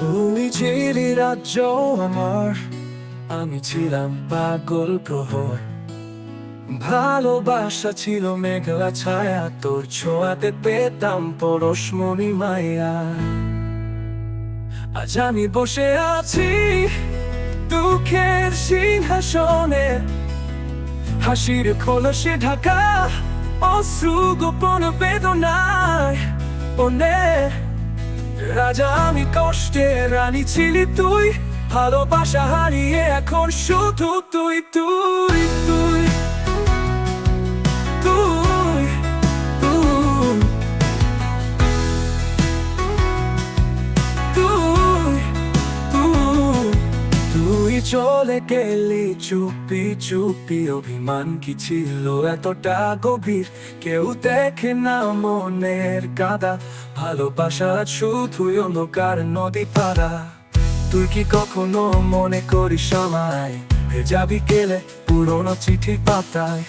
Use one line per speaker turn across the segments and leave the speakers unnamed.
তুমি ছিলি রাজ্য আমার, আমি ছিলাম পাগল প্রহর। ভালোবাসা ছিল মেঘলা ছায়া, তোর ছোঁয়াতে পেতাম পরশমণি মায়া। আজ আমি বসে আছি দুঃখের সিংহাসনে। হাসির খোলসে ঢাকা, অশ্রু গোপন বেদনায়। ওনে রাজা আমি কষ্টে রানী ছিলি তুই। ভালোবাসা হারিয়ে এখন শুধু তুই তুই। চলে গেলি চুপি চুপি, অভিমান কি ছিল এতটা গভীর? কেউ দেখে না মনের কাদা, ভালোবাসা শুধুই অন্ধকার নদী পাড়া। তুই কি কখনো মনে করিস আমায়? ভেজা বিকেলে পুরনো চিঠি পাতায়।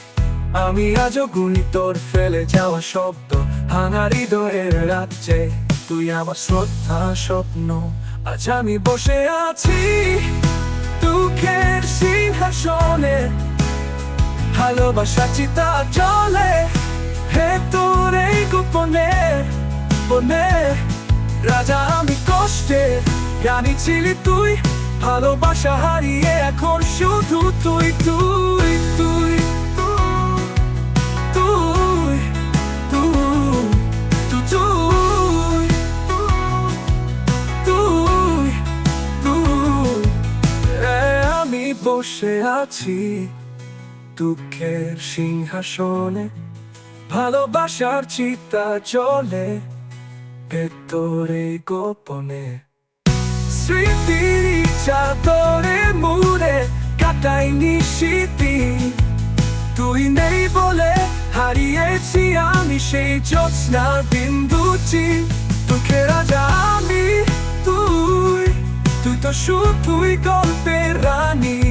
আমি আজও গুনি তোর ফেলে যাওয়া শব্দ, ভাঙা হৃদয়ের রাজ্যে। তুই আমার শ্রদ্ধা স্বপ্ন, আজ আমি বসে আছি। ভালোবাসা চিতা চলে হে তোর এই গোপনে বনে রাজা, আমি কষ্টে জানি ছিলি তুই। ভালোবাসা হারিয়ে এখন শুধু তুই তুই তুই বসে আছি। দুঃখের সিংহাসনে, ভালোবাসার চিতা চলে ভেতরে গোপনে। স্মৃতির চাদরে মুড়ে কাটাই নিশিতি, তুই নেই বলে হারিয়েছি আমি সেই জ্যোৎস্নার বিন্দুটি তোকে রাজা আমি, তুই তুই তো শুধুই গল্পের রানী।